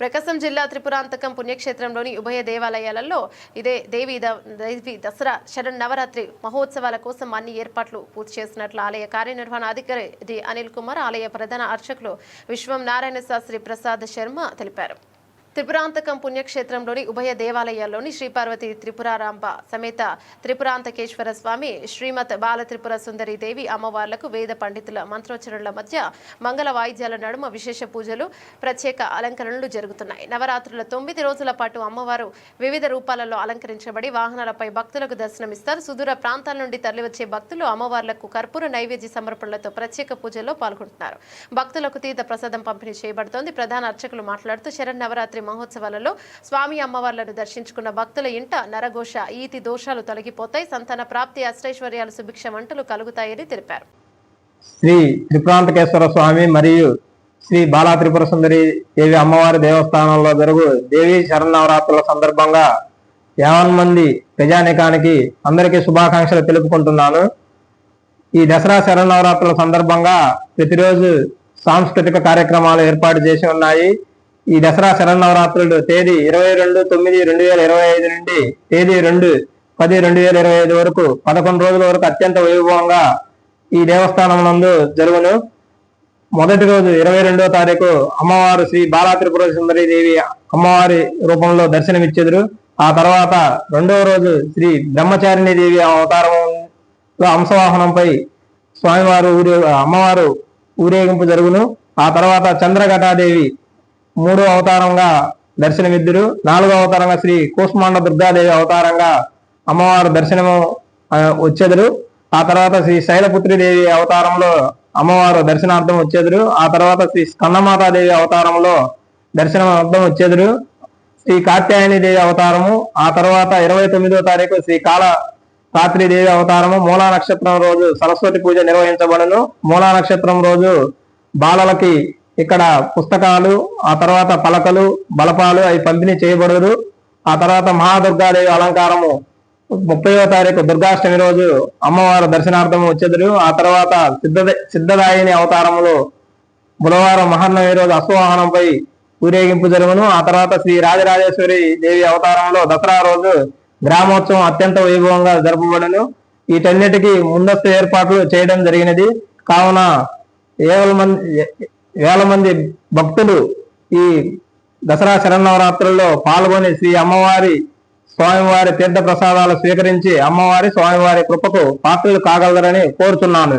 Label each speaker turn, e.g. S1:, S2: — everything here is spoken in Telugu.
S1: ప్రకాశం జిల్లా త్రిపురాంతకం పుణ్యక్షేత్రంలోని ఉభయ దేవాలయాలలో ఇదే దేవి ద- దేవి దసరా శరణ్ నవరాత్రి మహోత్సవాల కోసం అన్ని ఏర్పాట్లు పూర్తి చేసినట్లు ఆలయ కార్యనిర్వహణాధికారి డి అనిల్ కుమార్ ఆలయ ప్రధాన అర్చకులు విశ్వం నారాయణ శాస్త్రి ప్రసాద్ శర్మ తెలిపారు. త్రిపురాంతకం పుణ్యక్షేత్రంలోని ఉభయ దేవాలయాల్లోని శ్రీపార్వతి త్రిపురారాంబ సమేత త్రిపురాంతకేశ్వర స్వామి శ్రీమత్ బాల త్రిపుర సుందరి దేవి అమ్మవార్లకు వేద పండితుల మంత్రోచ్చరణల మధ్య మంగళ వాయిద్యాల నడుమ విశేష పూజలు ప్రత్యేక అలంకరణలు జరుగుతున్నాయి. నవరాత్రుల తొమ్మిది రోజుల పాటు అమ్మవారు వివిధ రూపాలలో అలంకరించబడి వాహనాలపై భక్తులకు దర్శనమిస్తారు. సుదూర ప్రాంతాల నుండి తరలివచ్చే భక్తులు అమ్మవార్లకు కర్పూర నైవేద్య సమర్పణలతో ప్రత్యేక పూజల్లో పాల్గొంటున్నారు. భక్తులకు తీర్థ ప్రసాదం పంపిణీ చేయబడుతోంది. ప్రధాన అర్చకులు మాట్లాడుతూ శరన్నవరాత్రి మహోత్సవాలలో స్వామి అమ్మవార్లను దర్శించుకున్న భక్తుల ఇంట నరఘోష ఈతి దోషాలు తొలగిపోతాయి. సంతాన ప్రాప్తి అష్టైశ్వర్యాలు సుభిక్ష వంటలు కలుగుతాయని తెలిపారు.
S2: శ్రీ త్రిపురాంతకేశ్వర స్వామి మరియు శ్రీ బాలా త్రిపుర సుందరి దేవి అమ్మవారి దేవస్థానంలో జరుగు దేవి శరణవరాత్రుల సందర్భంగా యావన్ మంది ప్రజానికానికి అందరికీ శుభాకాంక్షలు తెలుపుకుంటున్నాను. ఈ దసరా శరణవరాత్రుల సందర్భంగా ప్రతిరోజు సాంస్కృతిక కార్యక్రమాలు ఏర్పాటు చేసి ఉన్నాయి. ఈ దసరా శరన్నవరాత్రులు తేదీ ఇరవై రెండు తొమ్మిది రెండు వేల ఇరవై ఐదు నుండి తేదీ రెండు పది రెండు వేల ఇరవై ఐదు వరకు పదకొండు రోజుల వరకు అత్యంత వైభవంగా ఈ దేవస్థానం నందు జరుగును. మొదటి రోజు ఇరవై రెండో తారీఖు అమ్మవారు శ్రీ బాలాత్రిపుర సుందరి దేవి అమ్మవారి రూపంలో దర్శనమిచ్చెదురు. ఆ తర్వాత రెండవ రోజు శ్రీ బ్రహ్మచారిణి దేవి అవతారంలో అంశవాహనంపై స్వామివారు ఊరే అమ్మవారు ఊరేగింపు జరుగును. ఆ తర్వాత చంద్రఘటాదేవి మూడో అవతారంగా దర్శనమిద్దురు. నాలుగో అవతారంగా శ్రీ కూష్మాండ దుర్గాదేవి అవతారంగా అమ్మవారు దర్శనము వచ్చేదురు. ఆ తర్వాత శ్రీ శైలపుత్రిదేవి అవతారంలో అమ్మవారు దర్శనార్థం వచ్చేదురు. ఆ తర్వాత శ్రీ స్కందమాతాదేవి అవతారంలో దర్శనార్థం వచ్చేదురు. శ్రీ కాత్యాయని దేవి అవతారము ఆ తర్వాత ఇరవై తొమ్మిదో తారీఖు శ్రీ కాళ రాత్రి దేవి అవతారము మూలా నక్షత్రం రోజు సరస్వతి పూజ నిర్వహించబడును. మూలా నక్షత్రం రోజు బాలలకి ఇక్కడ పుస్తకాలు ఆ తర్వాత పలకలు బలపాలు అవి పంపిణీ చేయబడదు. ఆ తర్వాత మహాదుర్గాదేవి అలంకారము. ముప్పైవ తారీఖు దుర్గాష్టమి రోజు అమ్మవారు దర్శనార్థము వచ్చేదరు. ఆ తర్వాత సిద్ధ సిద్ధదాయిని అవతారములో బుధవారం మహర్నవి రోజు అశ్వవాహనంపై ఊరేగింపు జరుగును. ఆ తర్వాత శ్రీ రాజరాజేశ్వరి దేవి అవతారంలో దసరా రోజు గ్రామోత్సవం అత్యంత వైభవంగా జరపబడను. వీటన్నిటికీ ముందస్తు ఏర్పాట్లు చేయడం జరిగినది. కావున ఏవల మంది వేల మంది భక్తులు ఈ దసరా శరణవరాత్రుల్లో పాల్గొని శ్రీ అమ్మవారి స్వామివారి తీర్థ ప్రసాదాలు స్వీకరించి అమ్మవారి స్వామివారి కృపకు పాత్రలు కాగలరని కోరుతున్నాను